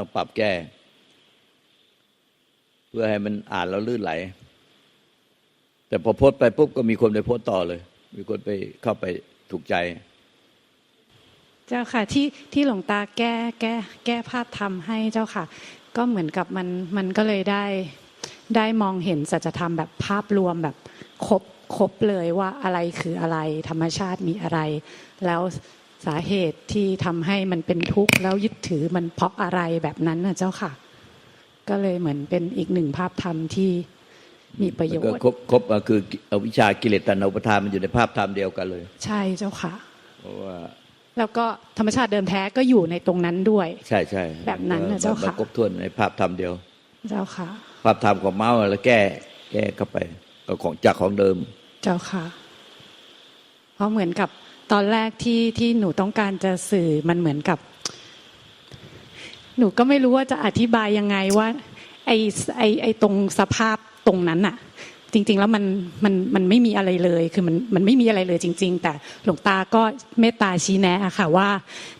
ต้องปรับแก้ เพื่อให้มันอ่านแล้วลื่นไหล แต่พอโพสต์ไปปุ๊บก็มีคนไปโพสต์ต่อเลย มีคนไปเข้าไปถูกใจ เจ้าค่ะที่ที่หลวงตาแก้แก้แก้ภาพธรรมให้เจ้าค่ะ ก็เหมือนกับมันมันก็เลยได้ได้มองเห็นสัจธรรมแบบภาพรวมแบบครบครบเลยว่าอะไรคืออะไร ธรรมชาติมีอะไร แล้ว สาเหตุที่ทำให้มันเป็นทุกข์แล้วยึดถือมันเพราะอะไรแบบนั้นนะเจ้าค่ะ ก็เลยเหมือนเป็นอีกหนึ่งภาพธรรมที่มีประโยมันก็ชน์ครบครบอะคืออวิชชากิเลสตัณหาอุปทานมันอยู่ในภาพธรรมเดียวกันเลย ใช่เจ้าค่ะเพราะว่าแล้วก็ธรรมชาติเดิมแท้ก็อยู่ในตรงนั้นด้วย ใช่ใช่แบบนั้นน่ะเจ้าค่ะมันครบถ้วนในภาพธรรมเดียว เจ้าค่ะ ภาพธรรมของเมาส์แล้วแก้แก้เข้าไปก็ของจากของเดิม เจ้าค่ะ เพราะเหมือนกับ ตอนแรกที่ที่หนูต้องการจะสื่อมันเหมือนกับ หนูก็ไม่รู้ว่าจะอธิบายยังไงว่า ไอไอไอตรงสภาพตรงนั้นอะ จริง ๆ แล้วมันมันมันไม่มีอะไรเลย คือมันมันไม่มีอะไรเลยจริง ๆ แต่หลวงตาก็เมตตาชี้แนะอะค่ะว่า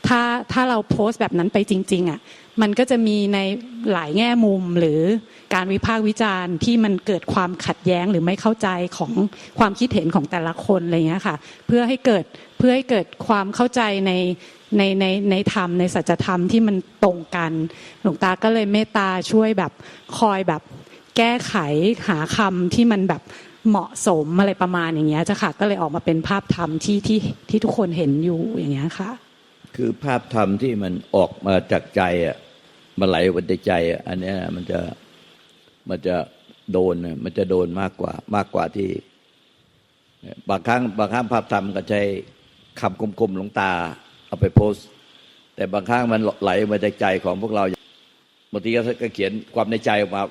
ถ้าถ้าเราโพสต์แบบนั้นไปจริง ๆอะมันก็จะมีในหลายแง่มุมหรือการวิพากษ์วิจารณ์ที่มันเกิดความขัดแย้งหรือไม่เข้าใจของความคิดเห็นของแต่ละคนอะไรเงี้ยค่ะ เพื่อให้เกิดเพื่อให้เกิดความเข้าใจในในในในธรรมในสัจธรรมที่มันตรงกัน หลวงตาก็เลยเมตตาช่วยแบบคอยแบบ แก้ไขหาคำที่มันแบบเหมาะสมอะไรประมาณอย่างเงี้ยจ้ะค่ะก็เลยออกมาเป็นภาพธรรมที่ที่ที่ทุกคนเห็นอยู่อย่างเงี้ยค่ะ คือภาพธรรมที่มันออกมาจากใจอะมันไหลออกมาจากใจอะอันเนี้ยมันจะมันจะโดนมันจะโดนมากกว่ามากกว่าที่ บางครั้งบางครั้งภาพธรรมก็ใช้คำคมๆหลงตา เอาไปโพสต์แต่บางครั้งมันไหลมาจากใจของพวกเราบางทีก็เขียนความในใจออกมา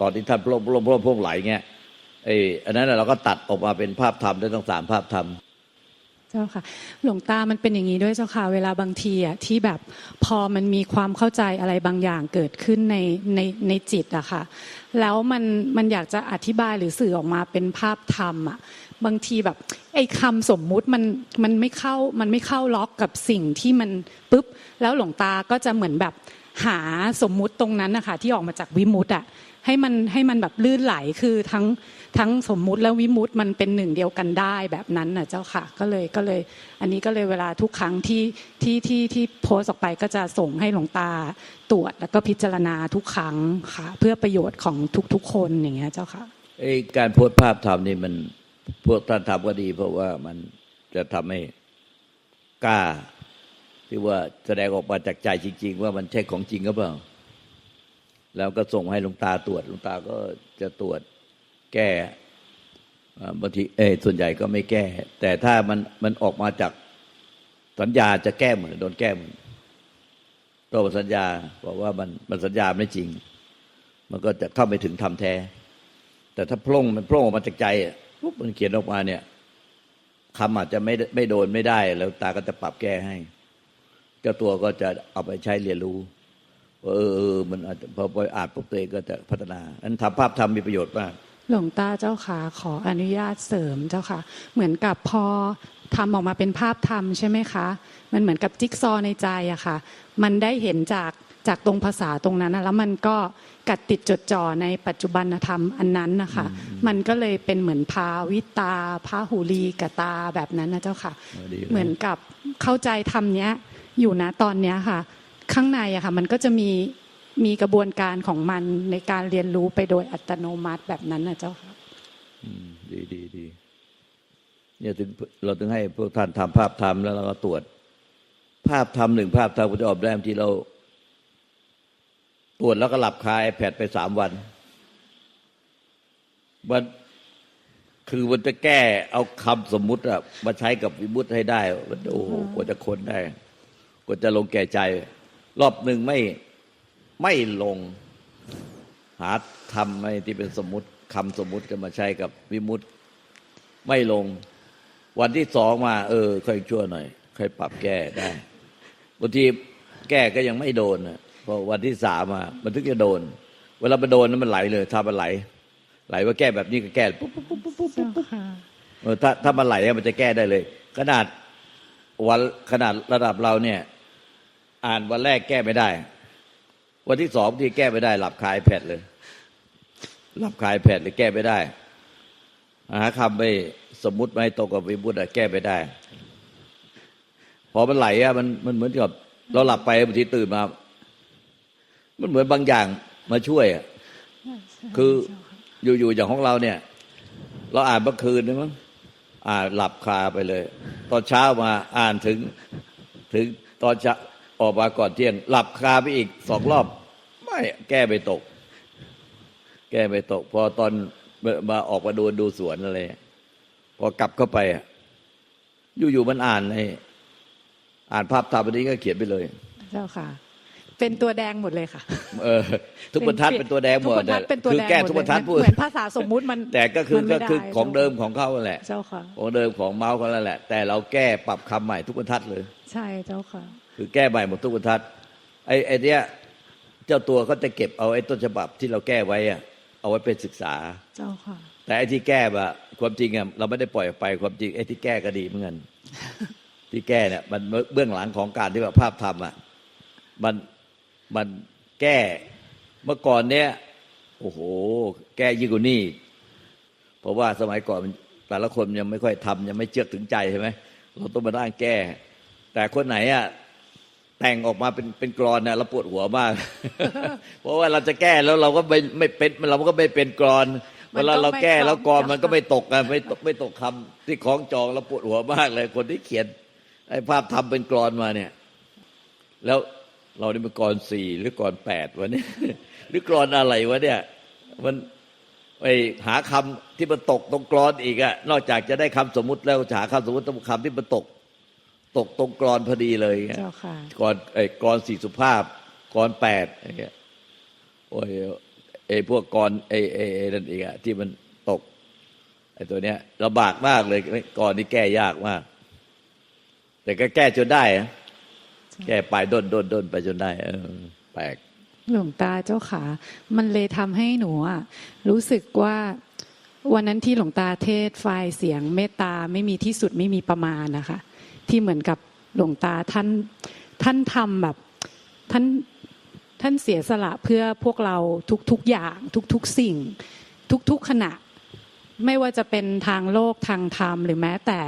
ตอนที่ท่านพร่มพร่มพร่มพร่มไหลเงี้ยไอ้อันนั้นน่ะเราก็ตัดออกมาเป็นภาพธรรมได้ทั้งสามภาพธรรมเจ้าค่ะ หลวงตามันเป็นอย่างนี้ด้วยเจ้าค่ะ เวลาบางทีอะที่แบบพอมันมีความเข้าใจอะไรบางอย่างเกิดขึ้นในในในจิตอะค่ะ แล้วมันมันอยากจะอธิบายหรือสื่อออกมาเป็นภาพธรรมอะบางทีแบบ ไอ้คำสมมุติมันมันไม่เข้ามันไม่เข้าล็อกกับสิ่งที่มันปุ๊บ แล้วหลวงตาก็จะเหมือนแบบหาสมมุติตรงนั้นนะคะที่ออกมาจากวิมุตต์อะ ให้มันให้มันแบบลื่นไหลคือทั้งทั้งสมมุติและวิมุตต์มันเป็นหนึ่งเดียวกันได้แบบนั้นน่ะเจ้าค่ะ ก็เลยก็เลย อันนี้ก็เลยเวลาทุกครั้งที่ที่ที่ที่โพสออกไปก็จะส่งให้หลวงตาตรวจแล้วก็พิจารณาทุกครั้งค่ะ เพื่อประโยชน์ของทุกๆคนอย่างเงี้ยเจ้าค่ะไอการโพสภาพธรรมนี่มันพวกท่านทำก็ดี เพราะว่ามันจะทำให้กล้าที่ว่าแสดงออกมาจากใจจริง ๆ ว่ามันใช่ของจริงหรือเปล่า แล้วก็ส่งให้หลวงตาตรวจหลวงตาก็จะตรวจแก้อ่บางทีเอยส่วนใหญ่ก็ไม่แก้ แต่ถ้ามันมันออกมาจากสัญญาจะแก้เหมดโดนแก้เหมดตัวสัญญาบอกว่ามันมันสัญญาไม่จริง มันก็จะเข้าไปถึงธรรมแท้ แต่ถ้าโพร่งมันโพร่งออกมาจากใจอะปุ๊บมันเขียนออกมาเนี่ยคำอาจจะไม่ไม่โดนไม่ได้ แล้วตาก็จะปรับแก้ให้ เจ้าตัวก็จะเอาไปใช้เรียนรู้ เออเออมันอาจจะพอไปอ่านปุ๊บตัวเองก็จะพัฒนาอันทำภาพทำมีประโยชน์มากหลวงตาเจ้าค่ะขออนุญาตเสริมเจ้าค่ะ เหมือนกับพอทำออกมาเป็นภาพธรรมใช่ไหมคะ มันเหมือนกับจิ๊กซอว์ในใจอะค่ะ มันได้เห็นจากจากตรงภาษาตรงนั้นนะแล้วมันก็กัดติดจดจ่อในปัจจุบันธรรมอันนั้นนะคะ มันก็เลยเป็นเหมือนพาวิตาพาหูลีกตาแบบนั้นนะเจ้าค่ะเออดีเลยเหมือนกับเข้าใจธรรมเนี้ยอยู่นะตอนเนี้ยค่ะ ข้างในอะค่ะมันก็จะมีมีกระบวนการของมันในการเรียนรู้ไปโดยอัตโนมัติแบบนั้นนะเจ้าค่ะอืมดีดีดีเนี่ยถึงเราถึงให้พวกท่านทำภาพทำแล้วเราก็ตรวจ ภาพทำหนึ่งภาพทำก็จะออกได้บางทีเรา ตรวจแล้วก็หลับคาไอแพดไปสามวันมันคือมันจะแก้เอาคำสมมุติอะมาใช้กับวิมุตให้ได้มันโอ้โหกว่าจะคนได้ กว่าจะลงแก่ใจ รอบหนึ่งไม่ไม่ลง หาทำไม่ที่เป็นสมมุติคำสมมุติกันมาใช้กับวิมุตไม่ลง วันที่สองมา เออ ค่อยชั่วหน่อย ค่อยปรับแก้ได้บางทีแก้ก็ยังไม่โดนน่ะพอวันที่สามมามันถึงจะโดน เวลามันโดนนั้นมันไหลเลย ถ้ามันไหล ไหลว่าแก้แบบนี้ก็แก้ปุ๊บปุ๊บปุ๊บปุ๊บปุ๊บเจ้าค่ะเออถ้าถ้ามันไหลอะมันจะแก้ได้เลย ขนาดวันขนาดระดับเราเนี่ย อ่านวันแรกแก้ไม่ได้ วันที่สองที่แก้ไม่ได้ หลับคายแผดเลย หลับคายแผดเลยแก้ไม่ได้หาคำไปสมมุติไม่ตรงกับวิบุตอะแก้ไม่ได้ พอมันไหลอะมันมันเหมือนกับ เราหลับไปบางทีตื่นมา มันเหมือนบางอย่างมาช่วยอะคืออยู่ๆอย่างของเราเนี่ย เราอ่านเมื่อคืนนี่มั้งอ่านหลับคาไปเลย ตอนเช้ามาอ่านถึงถึงตอนจะ ออกมาก่อนเที่ยง หลับคาไปอีกสองรอบ ไม่แก้ไม่ตก แก้ไม่ตก พอตอนมาออกมาดูดูสวนอะไรพอกลับเข้าไปอะอยู่ๆมันอ่านในอ่านภาพตามอันนี้ก็เขียนไปเลยเจ้าค่ะ เป็นตัวแดงหมดเลยค่ะ เออ ทุกบรรทัดเป็นตัวแดงหมทุกดบรรทัดเป็นตัวคือแดงแก้หมดทุกบรรทัดเลยพูดเหมือนภาษาสมมุติมัน แต่ก็คือมันก็ไม่คือได้ของเดิมของเขาแหละเจ้าค่ะของเดิมของเมาส์เขาแล้วแหละ แต่เราแก้ปรับคำใหม่ทุกบรรทัดเลย ใช่เจ้าค่ะ คือแก้ใหม่หมดทุกบรรทัดไอ้ไอ้เนี้ยเจ้าตัวเขาจะเก็บเอาไอ้ต้นฉบับที่เราแก้ไว้อะเอาไว้เป็นศึกษา เจ้าค่ะ แต่ไอ้ที่แก้แบบความจริงอะเราไม่ได้ปล่อยออกไปความจริงไอ้ที่แก้ก็ดีเหมือนกันที่แก้เนี่ยมันเบื้องหลังของการที่ว่าภาพทำอะมันมันแก้เมื่อก่อนเนี้ยโอ้โห แก้ยิ่งกว่านี่เพราะว่าสมัยก่อนมันแต่ละคนยังไม่ค่อยทำยังไม่เจือกถึงใจใช่ไหมเราต้องมาด้านแก้ แต่คนไหนอะ แต่งออกมาเป็นเป็นกรอนเนี่ยเราปวดหัวมาก เพราะว่าเราจะแก้แล้วเราก็ไม่ไม่เป็นเราก็ไม่เป็นกรอนมัเวนก็ลาเราแก้ไม่คล่องแล้วกรอนจ้ะมันก็ไม่ตกกันไม่ตกไม่ตกคำที่คล้องจองเราปวดหัวมากเลย คนที่เขียนไอ้ภาพทำเป็นกรอนมาเนี่ย แล้วเรานี่เป็นกรอนสี่หรือกรอนแปดวะเนี่ยหรือกรอนอะไรวะเนี่ย มันไปหาคำที่มันตกตรงกรอนอีกอะนอกจากจะได้คำสมมุติแล้วจะหาคำสมมุติต้องคำที่มันตก ตกตรงกรอนพอดีเลยอย่างเงี้ยเจ้าค่ะกรอนไอ้กรอนสี่สุภาพกรอนแปดอย่างเงี้ยโอ้ยไอ้พวกกรอนไอ้ไอ้ไอ้นั่นอีกอะที่มันตกไอ้ตัวเนี้ยลำบากมากเลยกรอนนี่แก้ยากมาก แต่ก็แก้จนได้อะแก้ไปด้นด้นด้นไปจนได้เออแปลกหลวงตาเจ้าขามันเลยทำให้หนูอะรู้สึกว่าวันนั้นที่หลวงตาเทศน์ไฟล์เสียงเมตตาไม่มีที่สุดไม่มีประมาณนะคะ ที่เหมือนกับหลวงตาท่านท่านทำแบบท่านท่านเสียสละเพื่อพวกเราทุกๆอย่างทุกๆสิ่ง ทุกๆขณะ ไม่ว่าจะเป็นทางโลกทางธรรมหรือแม้แต่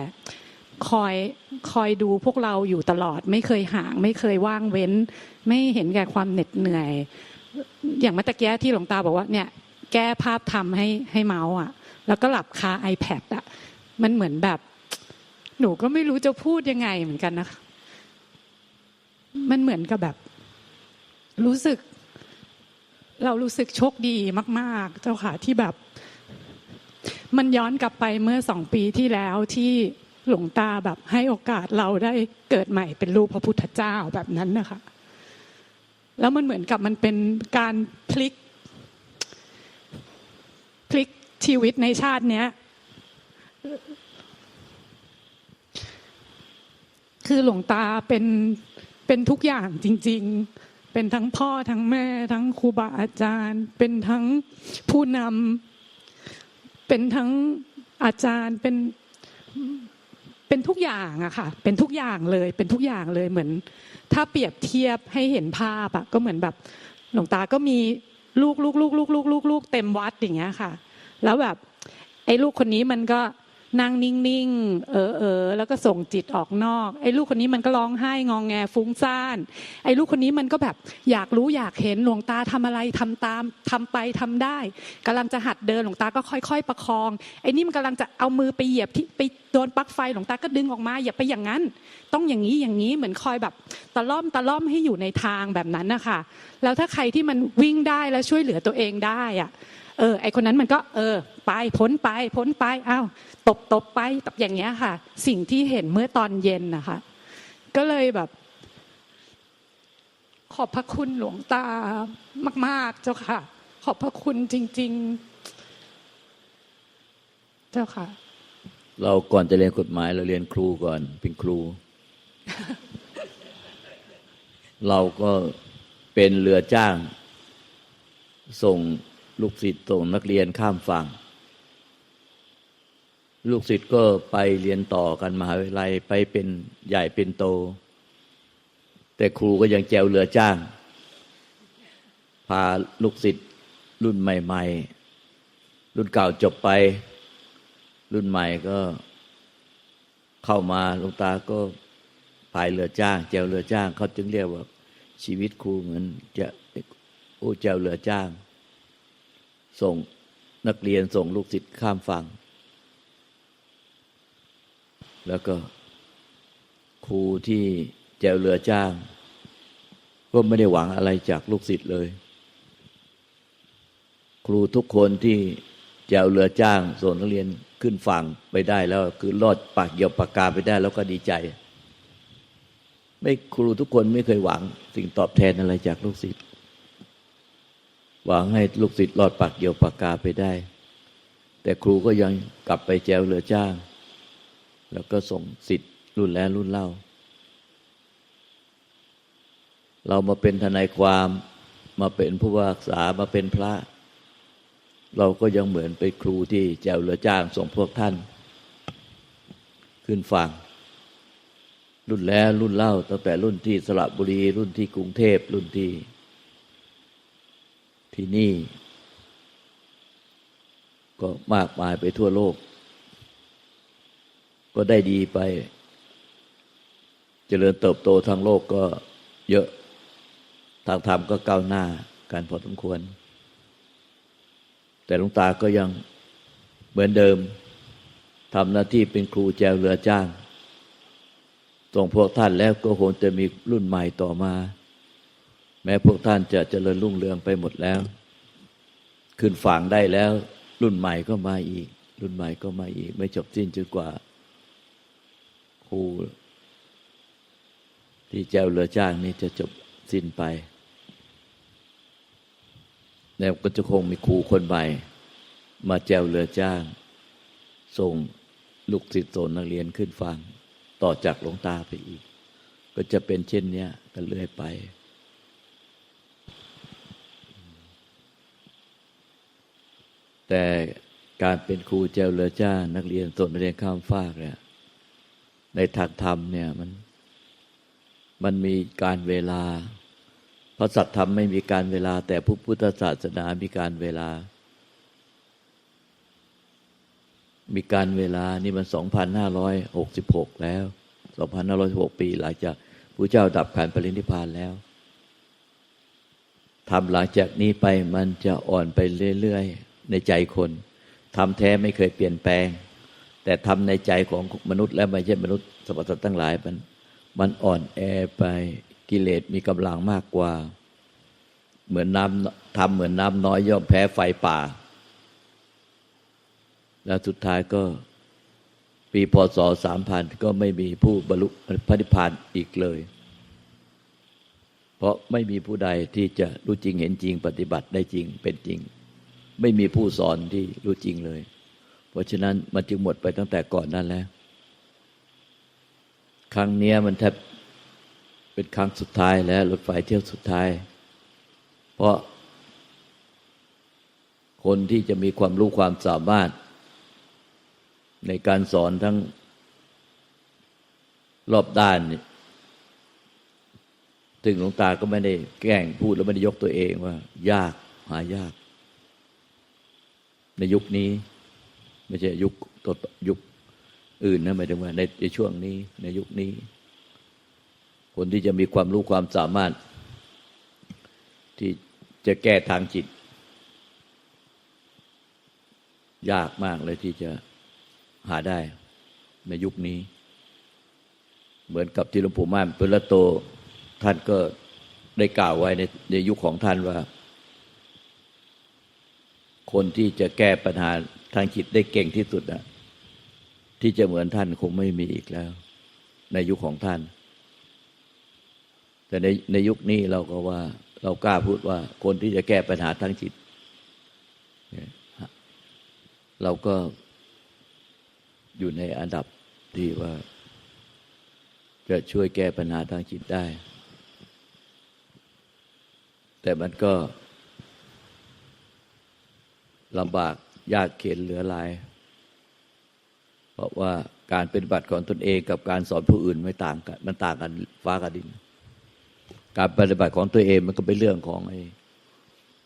คอยคอยดูพวกเราอยู่ตลอด ไม่เคยห่าง ไม่เคยว่างเว้น ไม่เห็นแก่ความเหน็ดเหนื่อย อย่างเมื่อตะกี้ที่หลวงตาบอกว่าเนี่ยแก้ภาพทำให้ให้เมาส์อะ แล้วก็หลับคา iPad อะมันเหมือนแบบ หนูก็ไม่รู้จะพูดยังไงเหมือนกันนะคะมันเหมือนกับแบบ รู้สึก เรารู้สึกโชคดีมาก ๆ เจ้าค่ะที่แบบ มันย้อนกลับไปเมื่อสองปีที่แล้วที่หลวงตาแบบให้โอกาสเราได้เกิดใหม่เป็นลูกพระพุทธเจ้าแบบนั้นนะคะ แล้วมันเหมือนกับมันเป็นการพลิก พลิกชีวิตในชาติเนี้ย คือหลวงตาเป็นเป็นทุกอย่างจริง ๆ เป็นทั้งพ่อทั้งแม่ ทั้งครูบาอาจารย์ เป็นทั้งผู้นำเป็นทั้งอาจารย์เป็นเป็นทุกอย่างอะค่ะ เป็นทุกอย่างเลย เป็นทุกอย่างเลยเหมือน ถ้าเปรียบเทียบให้เห็นภาพอะก็เหมือนแบบหลวงตาก็มีลูกลูกลูกลูกลูกลูกลูกเต็มวัดอย่างเงี้ยค่ะ แล้วแบบไอ้ลูกคนนี้มันก็ นั่งนิ่งๆ เออเออแล้วก็ส่งจิตออกนอก ไอ้ลูกคนนี้มันก็ร้องไห้งองแงฟุ้งซ่าน ไอ้ลูกคนนี้มันก็แบบอยากรู้อยากเห็นหลวงตาทำอะไรทำตามทำไปทำได้กำลังจะหัดเดินหลวงตาก็ค่อยๆ ประคอง ไอ้นี่มันกำลังจะเอามือไปเหยียบที่ไปโดนปลั๊กไฟหลวงตาก็ดึงออกมาอย่าไปอย่างนั้น ต้องอย่างนี้อย่างนี้เหมือนคอยแบบตะล่อมตะล่อมให้อยู่ในทางแบบนั้นนะคะแล้วถ้าใครที่มันวิ่งได้แล้วช่วยเหลือตัวเองได้อะ เออไอคนนั้นมันก็เออไปพ้นไปพ้นไปอ้าวตบตบไปตบอย่างเงี้ยค่ะ สิ่งที่เห็นเมื่อตอนเย็นนะคะ ก็เลยแบบ ขอบพระคุณหลวงตามาก ๆ เจ้าค่ะ ขอบพระคุณจริง ๆ เจ้าค่ะ เราก่อนจะเรียนกฎหมาย เราเรียนครูก่อนเป็นครู เราก็เป็นเรือจ้างส่ง ลูกศิษย์ส่งนักเรียนข้ามฝั่ง ลูกศิษย์ก็ไปเรียนต่อกันมหาวิทยาลัยไปเป็นใหญ่เป็นโต แต่ครูก็ยังแจวเรือจ้าง พาลูกศิษย์รุ่นใหม่ ๆ รุ่นเก่าจบไป รุ่นใหม่ก็เข้ามาลวงตาก็พายเรือจ้าง แจวเรือจ้าง เขาจึงเรียกว่าชีวิตครูเหมือนจะโอ้แจวเรือจ้าง ส่งนักเรียนส่งลูกศิษย์ข้ามฝั่ง แล้วก็ครูที่แจวเรือจ้าง ก็ไม่ได้หวังอะไรจากลูกศิษย์เลย ครูทุกคนที่แจวเรือจ้างส่งนักเรียนขึ้นฝั่งไปได้แล้วคือรอดปากเหยียวปากกาไปได้แล้วก็ดีใจ ไม่ครูทุกคนไม่เคยหวังสิ่งตอบแทนอะไรจากลูกศิษย์ หวังให้ลูกศิษย์รอดปากเหยี่ยวปากกาไปได้ แต่ครูก็ยังกลับไปแจวเรือจ้าง แล้วก็ส่งสิทธิ์รุ่นแล้วรุ่นเล่า เรามาเป็นทนายความมาเป็นผู้ว่าษามาเป็นพระ เราก็ยังเหมือนเป็นครูที่แจวเรือจ้างส่งพวกท่าน ขึ้นฝั่งรุ่นแล้วรุ่นเล่าตั้งแต่รุ่นที่สระบุรี รุ่นที่กรุงเทพรุ่นที่ ที่นี่ ก็มากมายไปทั่วโลก ก็ได้ดีไป เจริญเติบโตทางโลกก็เยอะ ทางธรรมก็ก้าวหน้าการพอสมควร แต่หลวงตาก็ยังเหมือนเดิมทำหน้าที่เป็นครูแจวเรือจ้างส่งพวกท่านแล้วก็คงจะมีรุ่นใหม่ต่อมา แม้พวกท่านจะเจริญรุ่งเรืองไปหมดแล้ว ขึ้นฝั่งได้แล้ว รุ่นใหม่ก็มาอีก รุ่นใหม่ก็มาอีก ไม่จบสิ้นจนกว่าครูที่แจวเรือจ้างนี้จะจบสิ้นไปแล้วก็จะคงมีครูคนใหม่ มาแจวเรือจ้าง ส่งลูกศิษย์โสนนักเรียนขึ้นฟัง ต่อจากหลวงตาไปอีก ก็จะเป็นเช่นนี้กันเรื่อยไป แต่การเป็นครูแจวเรือจ้า นักเรียนส่นนักเรียนข้ามฟากเนี่ย ในทางธรรมเนี่ยมัน มันมีการเวลาพระสัตธรรมไม่มีการเวลา แต่พระพุทธศาสนามีการเวลา มีการเวลานี่มันสองพันห้าร้อยหกสิบหกแล้วสองพันห้าร้อยหกปี หลังจากพระเจ้าดับขันปรินิพพานแล้วทำหลังจากนี้ไปมันจะอ่อนไปเรื่อย ๆ ในใจคนทำแท้ไม่เคยเปลี่ยนแปลง แต่ทำในใจของมนุษย์ และไม่ใช่มนุษย์สรรพสัตว์ทั้งหลายมันมันอ่อนแอไปกิเลสมีกำลังมากกว่า เหมือนน้ำทำเหมือนน้ำน้อยย่อมแพ้ไฟป่า แล้วสุดท้ายก็ปีพศสามพันก็ไม่มีผู้บรรลุพระนิพพานอีกเลย เพราะไม่มีผู้ใดที่จะรู้จริงเห็นจริงปฏิบัติได้จริงเป็นจริง ไม่มีผู้สอนที่รู้จริงเลย เพราะฉะนั้นมันจึงหมดไปตั้งแต่ก่อนนั้นแล้ว ครั้งนี้มันแทบเป็นครั้งสุดท้ายแล้วรถไฟเที่ยวสุดท้าย เพราะ คนที่จะมีความรู้ความสามารถ ในการสอนทั้งรอบด้านนี่ถึงหลวงตาก็ไม่ได้แกล้งพูดแล้วไม่ได้ยกตัวเองว่า ยากหายาก ในยุคนี้ ไม่ใช่ยุคต่อยุคอื่นนะหมายถึงว่าในในช่วงนี้ ในยุคนี้ คนที่จะมีความรู้ความสามารถ ที่จะแก้ทางจิต ยากมากเลยที่จะหาได้ ในยุคนี้ เหมือนกับที่หลวงปู่ม่านเปรโตท่านก็ได้กล่าวไว้ในในยุคของท่านว่า คนที่จะแก้ปัญหาทางจิตได้เก่งที่สุดนะที่จะเหมือนท่านคงไม่มีอีกแล้ว ในยุคของท่าน แต่ในในยุคนี้เราก็ว่า เรากล้าพูดว่า คนที่จะแก้ปัญหาทางจิต เราก็อยู่ในอันดับที่ว่า จะช่วยแก้ปัญหาทางจิตได้ แต่มันก็ ลำบากยากเข็นเหลือหลาย เพราะว่าการป็นบัติของตนเองกับการสอนผู้อื่นไม่ต่างกัน มันต่างกันฟ้ากับดิน การปฏิบัติของตัวเองมันก็เป็นเรื่องของไอ้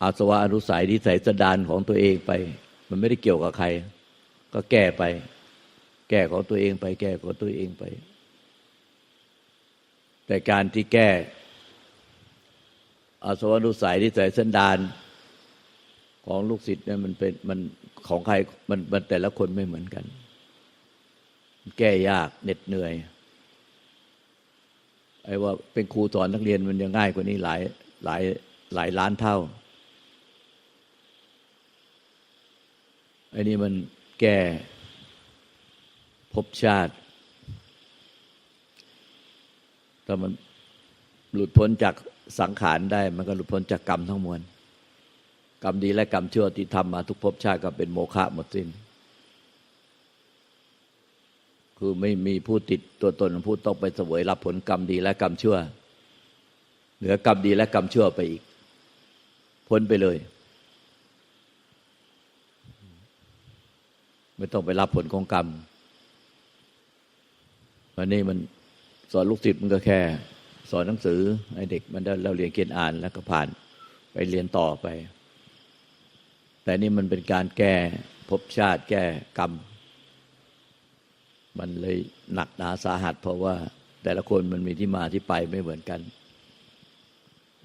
อาสวะอนุสัยที่ใส่สดานของตัวเองไป มันไม่ได้เกี่ยวกับใคร ก็แก้ไป แก้ของตัวเองไป แก้ของตัวเองไป แต่การที่แก้อาสวะอนุสัยที่ใส่สันดาน ของลูกศิษย์เนี่ยมันเป็นมันของใครมันมันแต่ละคนไม่เหมือนกัน แก้ยากเหน็ดเหนื่อยไอ้ว่าเป็นครูสอนนักเรียนมันยังง่ายกว่านี้หลายหลายหลายล้านเท่าไอ้นี่มันแก้ภพชาติถ้ามันหลุดพ้นจากสังขารได้ มันก็หลุดพ้นจากกรรมทั้งมวล กรรมดีและกรรมชั่วที่ทำมาทุกภพชาติก็เป็นโมฆะหมดสิ้น คือไม่มีผู้ติดตัวตนของผู้ต้องไปเสวยรับผลกรรมดีและกรรมชั่ว เหนือกรรมดีและกรรมชั่วไปอีก พ้นไปเลย ไม่ต้องไปรับผลของกรรมวันนี้มันสอนลูกศิษย์มันก็แค่ สอนหนังสือให้เด็กมันได้เราเรียนเขียนอ่านแล้วก็ผ่านไปเรียนต่อไป แต่นี่มันเป็นการแก้ภพชาติแก้กรรม มันเลยหนักหนาสาหัส เพราะว่าแต่ละคนมันมีที่มาที่ไปไม่เหมือนกัน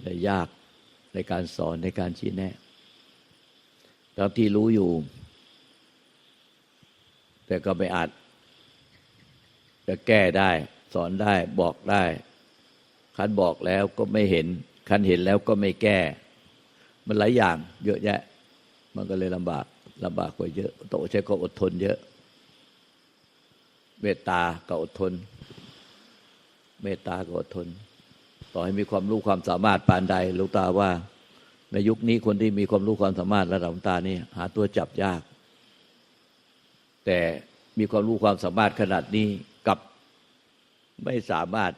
เลยยากในการสอนในการชี้แนะทั้งที่รู้อยู่ แต่ก็ไม่อาจจะแก้ได้ สอนได้บอกได้คันบอกแล้วก็ไม่เห็น คันเห็นแล้วก็ไม่แก้ มันหลายอย่างเยอะแยะ มันก็เลยลำบากลำบากกว่าเยอะต้องใช้ความอดทนเยอะ เมตตาก็อดทน เมตตาก็อดทน ต่อให้มีความรู้ความสามารถปานใดลูกตาว่า ในยุคนี้คนที่มีความรู้ความสามารถระดับหลวงตานี่หาตัวจับยาก แต่มีความรู้ความสามารถขนาดนี้กับไม่สามารถ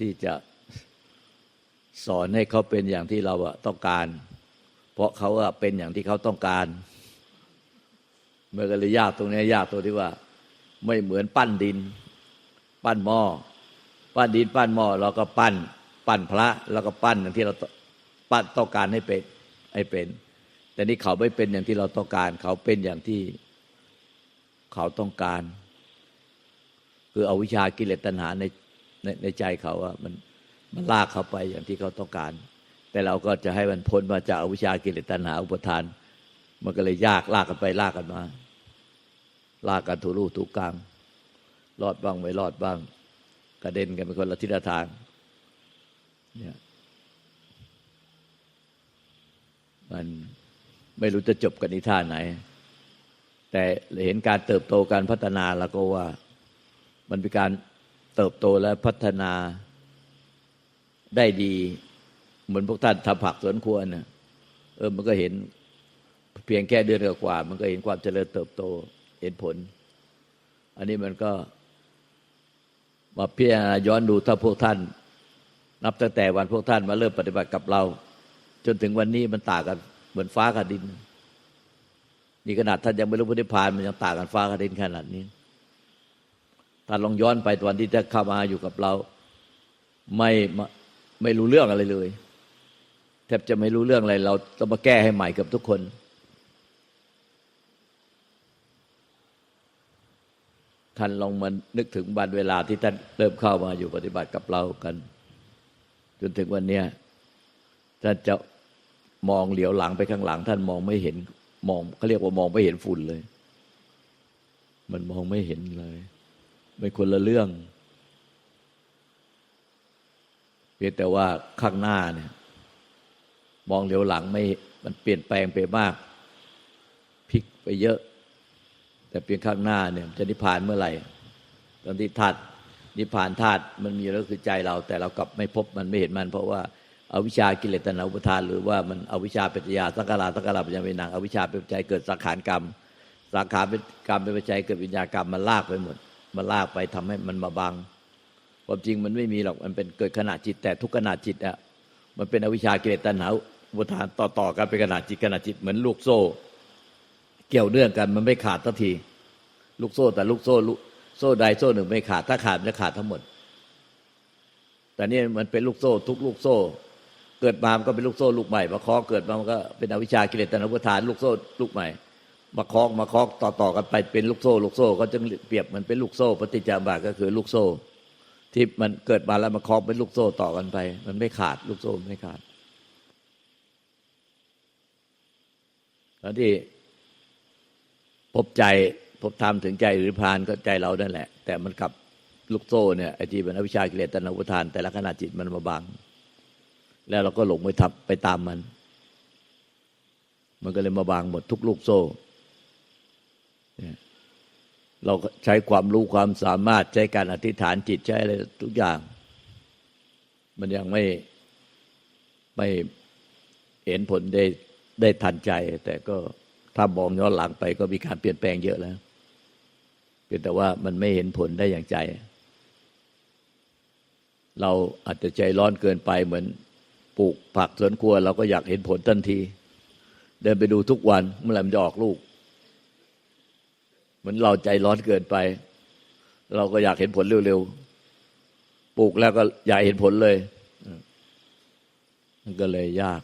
ที่จะสอนให้เขาเป็นอย่างที่เราต้องการ เพราะเขาเป็นอย่างที่เขาต้องการเมื่อกันเลยยากตรงนี้ยากตรงที่ว่า ไม่เหมือนปั้นดิน ปั้นหม้อปั้นดินปั้นหม้อเราก็ปั้น ปั้นพระแล้วก็ปั้นอย่างที่เราปั้นต้องการให้เป็นให้เป็น แต่นี่เขาไม่เป็นอย่างที่เราต้องการ เขาเป็นอย่างที่เขาต้องการ คือเอาวิชากิเลสตัณหาในในในใจเขาอะมันมันลากเขาไปอย่างที่เขาต้องการ แต่เราก็จะให้มันพ้นมาจากอวิชากิเลสตัณหาอุปทาน มันก็เลยยากลากกันไปลากกันมา ลากกันถูรูถูกกลางรอดบ้างไม่รอดบ้าง กระเด็นกันเป็นคนละทิศทาง เนี่ยมันไม่รู้จะจบกันในท่าไหน แต่เห็นการเติบโตการพัฒนาแล้วก็ว่า มันเป็นการเติบโตและพัฒนาได้ดี เหมือนพวกท่านทำผักสวนครัวนะเออมันก็เห็น เพียงแค่เดือนกว่า มันก็เห็นความเจริญเติบโตเห็นผล อันนี้มันก็ มาพิจารณาย้อนดูถ้าพวกท่าน นับตั้งแต่วันพวกท่านมาเริ่มปฏิบัติกับเรา จนถึงวันนี้มันต่างกันเหมือนฟ้ากับดิน นี่ขนาดท่านยังไม่รู้พุทธิพานมันยังต่างกันฟ้ากับดินขนาดนี้ท่านลองย้อนไปตอนที่ท่านเข้ามาอยู่กับเรา ไม่ไม่รู้เรื่องอะไรเลย ทบจะไม่รู้เรื่องอะไร เราต้องมาแก้ให้ใหม่กับทุกคนท่านลองมานึกถึงวันเวลาที่ท่านเริ่มเข้ามาอยู่ปฏิบัติกับเรากัน จนถึงวันเนี้ยท่านจะมองเหลียวหลังไปข้างหลัง ท่านมองไม่เห็นมองเขาเรียกว่ามองไม่เห็นฝุ่นเลย มันมองไม่เห็นเลยเป็นคนละเรื่องเพียงแต่ว่าข้างหน้าเนี่ย มองเหลียวหลังไม่มันเปลี่ยนแปลงไปมากพลิกไปเยอะ แต่เพียงข้างหน้าเนี่ยจะนิพพานเมื่อไหร่ ตอนที่ธาตุนิพพานธาตุมันมีแล้วคือใจเรา แต่เรากลับไม่พบมันไม่เห็นมัน เพราะว่าอาวิชากิเลสตนาอุปทาน หรือว่ามันอวิชาปัจจยาสังขาราสังขาราปัจจยาเป็นนางอวิชาเป็นปัจจัยเกิดสังขารกรรมสังขารเป็นกรรมเป็นปัจจัยเกิดวิญญากรรมมันลากไปหมดมันลากไปทำให้มันมาบังความจริงมันไม่มีหรอกมันเป็นเกิดขณะจิตแต่ทุกขณะจิตอะ มันเป็นอวิชากิเลสตัณหาอุปทานต่อต่อกันเป็นขณะจิตขณะจิตเหมือนลูกโซ่ เกี่ยวเนื่องกันมันไม่ขาดทันที ลูกโซ่แต่ลูกโซ่โซ่ใดโซ่หนึ่งไม่ขาดถ้าขาดจะขาดทั้งหมด แต่นี่มันเป็นลูกโซ่ ทุกลูกโซ่ เกิดมามันก็เป็นลูกโซ่ลูกใหม่มาคล้องเกิดมามันก็เป็นอวิชชากิเลสตนอุปทานลูกโซ่ลูกใหม่มาคล้องมาคล้องต่อต่อกันไปเป็นลูกโซ่ ลูกโซ่เขาจึงเปรียบมันเป็นลูกโซ่ปฏิจจาบาทก็คือลูกโซ่ ที่มันเกิดมาแล้วมาคล้องเป็นลูกโซ่ต่อกันไป มันไม่ขาดลูกโซ่ไม่ขาดแล้วที่พบใจพบธรรมถึงใจหรือพานก็ใจเรานั่นแหละ แต่มันกลับลูกโซ่เนี่ยไอ้ที่เป็นอวิชชากิเลสตนอุทาน แต่ละขณะจิตมันมาบัง แล้วเราก็หลงไปทับไปตามมัน มันก็เลยมาบังหมดทุกลูกโซ่เนี่ย เราใช้ความรู้ความสามารถใช้การอธิษฐานจิตใช้อะไรทุกอย่าง มันยังไม่ไม่เห็นผลได้ได้ทันใจ แต่ก็ถ้ามองย้อนหลังไปก็มีการเปลี่ยนแปลงเยอะแล้วเพียงแต่ว่ามันไม่เห็นผลได้อย่างใจ เราอาจจะใจร้อนเกินไปเหมือนปลูกผักสวนครัว เราก็อยากเห็นผลทันที เดินไปดูทุกวันเมื่อไหร่มันจะออกลูก เหมือนเราใจร้อนเกินไป เราก็อยากเห็นผลเร็วๆปลูกแล้วก็อยากเห็นผลเลยมันก็เลยยาก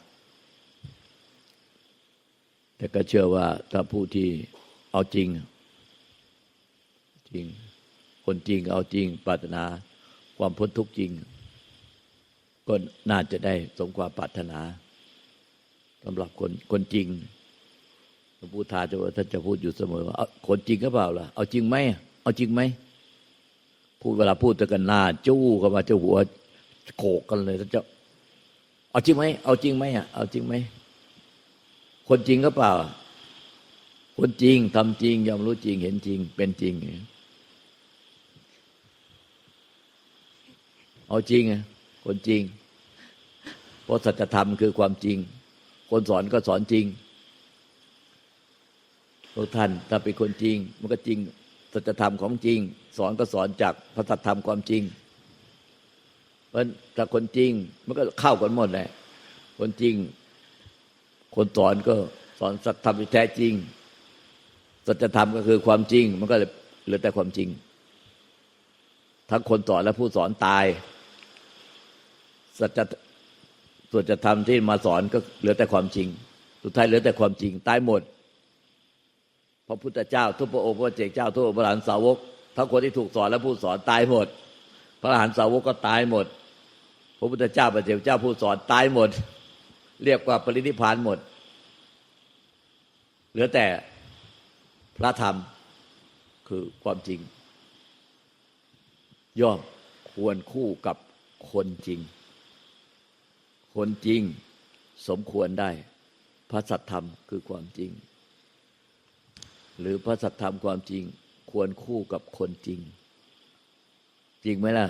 แต่ก็เชื่อว่าถ้าผู้ที่เอาจริง จริง คนจริงเอาจริง ปรารถนาความพ้นทุกข์จริง ก็น่าจะได้สมความปรารถนาสำหรับคนคนจริง หลวงปู่ทาจะว่าท่านจะพูดอยู่เสมอว่าคนจริงก็เปล่าล่ะเอาจริงไหมเอาจริงไหมพูดเวลาพูดตะกันหน้าจู้เข้ามาจะหัวโขกกันเลยท่านจะเอาจริงไหมเอาจริงไหมอะเอาจริงไหมคนจริงก็เปล่า คนจริงทำจริงยอมรู้จริงเห็นจริง เป็นจริง เอาจริงไงคนจริงเพราะสัจธรรมคือความจริง คนสอนก็สอนจริง พวกท่านถ้าเป็นคนจริง มันก็จริงสัจธรรมของจริง สอนก็สอนจากพระสัจธรรมความจริงเพราะถ้าคนจริง มันก็เข้ากันหมดแหละคนจริง คนสอนก็สอนสัจธรรมที่แท้จริง สัจธรรมก็คือความจริง มันก็เลยเหลือแต่ความจริง ทั้งคนสอนและผู้สอนตาย สัจส่วนจะทำที่มาสอนก็เหลือแต่ความจริง สุดท้ายเหลือแต่ความจริงตายหมด พระพุทธเจ้า ทุกพระองค์พระเจ้าเจ้าทุกพระหลานสาวกทั้งคนที่ถูกสอนและผู้สอนตายหมด พระอรหันสาวกก็ตายหมด พระพุทธเจ้าพระเจ้าเจ้าผู้สอนตายหมด เรียกว่าปรินิพานหมด เหลือแต่พระธรรมคือความจริง ย่อมควรคู่กับคนจริง คนจริงสมควรได้ พระสัทธรรมคือความจริง หรือพระสัทธรรมความจริงควรคู่กับคนจริง จริงไหมล่ะ